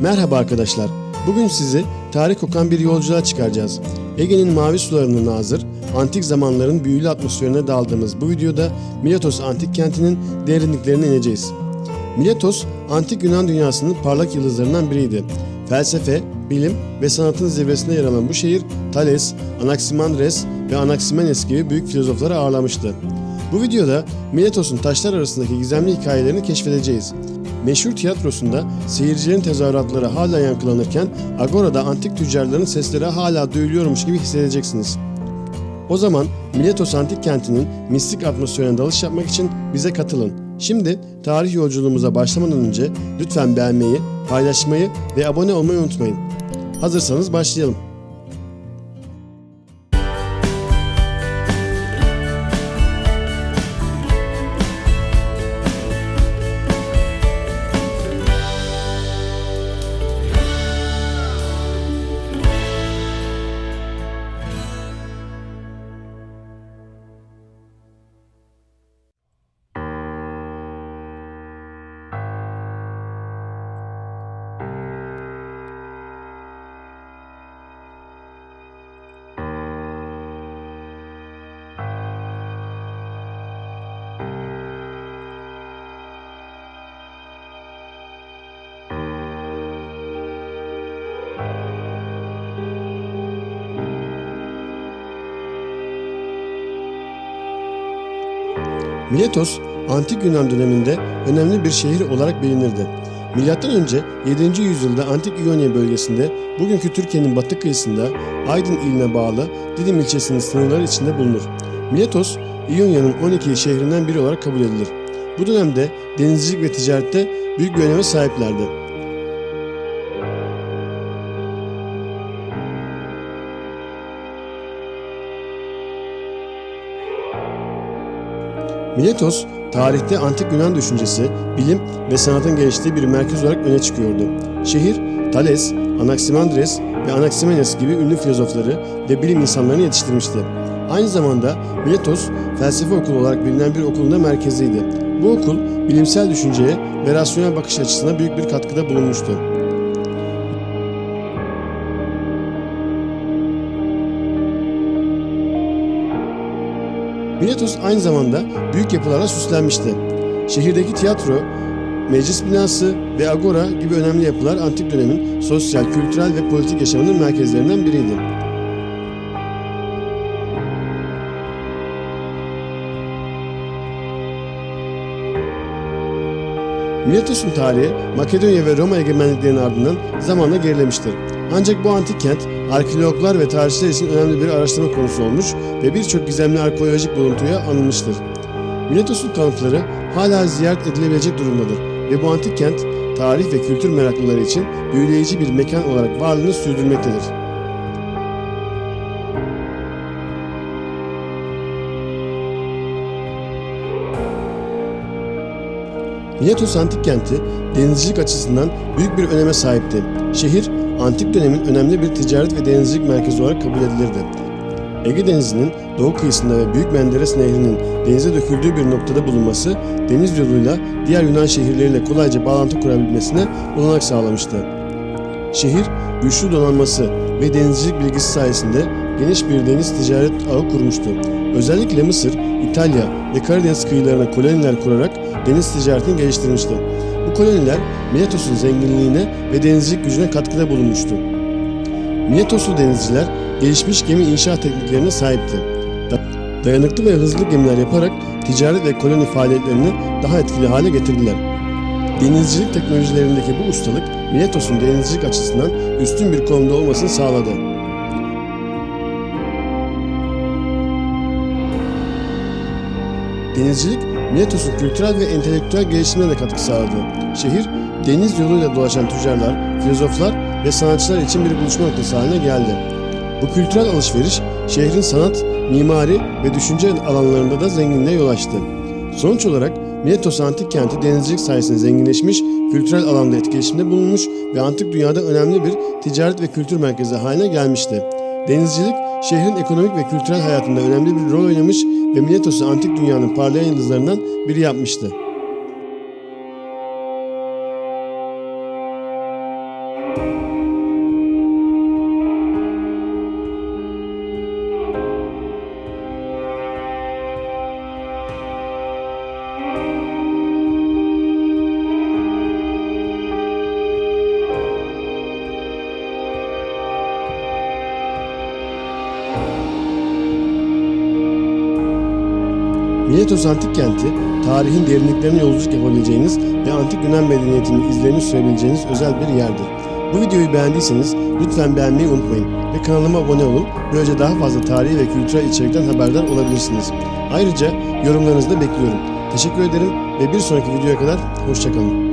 Merhaba arkadaşlar. Bugün sizi tarih kokan bir yolculuğa çıkaracağız. Ege'nin mavi sularının nazır, antik zamanların büyülü atmosferine daldığımız bu videoda Miletos antik kentinin derinliklerine ineceğiz. Miletos, antik Yunan dünyasının parlak yıldızlarından biriydi. Felsefe, bilim ve sanatın zirvesinde yer alan bu şehir, Thales, Anaximandres ve Anaximenes gibi büyük filozofları ağırlamıştı. Bu videoda Miletos'un taşlar arasındaki gizemli hikayelerini keşfedeceğiz. Meşhur tiyatrosunda seyircilerin tezahüratları hala yankılanırken Agora'da antik tüccarların sesleri hala duyuluyormuş gibi hissedeceksiniz. O zaman Miletos antik kentinin mistik atmosferine dalış yapmak için bize katılın. Şimdi tarih yolculuğumuza başlamadan önce lütfen beğenmeyi, paylaşmayı ve abone olmayı unutmayın. Hazırsanız başlayalım. Miletos, Antik Yunan döneminde önemli bir şehir olarak bilinirdi. Milattan önce 7. yüzyılda Antik İonya bölgesinde bugünkü Türkiye'nin batı kıyısında Aydın iline bağlı Didim ilçesinin sınırları içinde bulunur. Miletos, İonya'nın 12 şehrinden biri olarak kabul edilir. Bu dönemde denizcilik ve ticarette büyük bir öneme sahiplerdi. Miletos, tarihte antik Yunan düşüncesi, bilim ve sanatın geliştiği bir merkez olarak öne çıkıyordu. Şehir, Thales, Anaximandres ve Anaximenes gibi ünlü filozofları ve bilim insanlarını yetiştirmişti. Aynı zamanda Miletos, felsefe okulu olarak bilinen bir okulun da merkeziydi. Bu okul, bilimsel düşünceye ve rasyonel bakış açısına büyük bir katkıda bulunmuştu. Miletos aynı zamanda büyük yapılarla süslenmişti. Şehirdeki tiyatro, meclis binası ve agora gibi önemli yapılar antik dönemin sosyal, kültürel ve politik yaşamının merkezlerinden biriydi. Miletos'un tarihi Makedonya ve Roma egemenliklerinin ardından zamanla gerilemiştir. Ancak bu antik kent arkeologlar ve tarihçiler için önemli bir araştırma konusu olmuş ve birçok gizemli arkeolojik buluntuya anılmıştır. Miletos'un kalıntıları hala ziyaret edilebilecek durumdadır ve bu antik kent tarih ve kültür meraklıları için büyüleyici bir mekan olarak varlığını sürdürmektedir. Miletos antik kenti denizcilik açısından büyük bir öneme sahipti. Şehir, antik dönemin önemli bir ticaret ve denizcilik merkezi olarak kabul edilirdi. Ege Denizi'nin doğu kıyısında ve Büyük Menderes Nehri'nin denize döküldüğü bir noktada bulunması, deniz yoluyla diğer Yunan şehirleriyle kolayca bağlantı kurabilmesine olanak sağlamıştı. Şehir, güçlü donanması ve denizcilik bilgisi sayesinde geniş bir deniz ticaret ağı kurmuştu. Özellikle Mısır, İtalya ve Karadeniz kıyılarına koloniler kurarak deniz ticaretini geliştirmişti. Bu koloniler Miletos'un zenginliğine ve denizcilik gücüne katkıda bulunmuştu. Miletoslu denizciler gelişmiş gemi inşaat tekniklerine sahipti. Da- Dayanıklı ve hızlı gemiler yaparak ticaret ve koloni faaliyetlerini daha etkili hale getirdiler. Denizcilik teknolojilerindeki bu ustalık Miletos'un denizcilik açısından üstün bir konumda olmasını sağladı. Denizcilik, Miletos'un kültürel ve entelektüel gelişimine de katkı sağladı. Şehir, deniz yoluyla dolaşan tüccarlar, filozoflar ve sanatçılar için bir buluşma noktası haline geldi. Bu kültürel alışveriş, şehrin sanat, mimari ve düşünce alanlarında da zenginliğe yol açtı. Sonuç olarak Miletos antik kenti denizcilik sayesinde zenginleşmiş, kültürel alanda etkileşimde bulunmuş ve antik dünyada önemli bir ticaret ve kültür merkezi haline gelmişti. Denizcilik, şehrin ekonomik ve kültürel hayatında önemli bir rol oynamış ve Miletos'u antik dünyanın parlayan yıldızlarından biri yapmıştı. Miletos Antik Kenti, tarihin derinliklerine yolculuk yapabileceğiniz ve antik Yunan medeniyetinin izlerini sürebileceğiniz özel bir yerdir. Bu videoyu beğendiyseniz lütfen beğenmeyi unutmayın ve kanalıma abone olun. Böylece daha fazla tarihi ve kültürel içerikten haberdar olabilirsiniz. Ayrıca yorumlarınızı da bekliyorum. Teşekkür ederim ve bir sonraki videoya kadar hoşçakalın.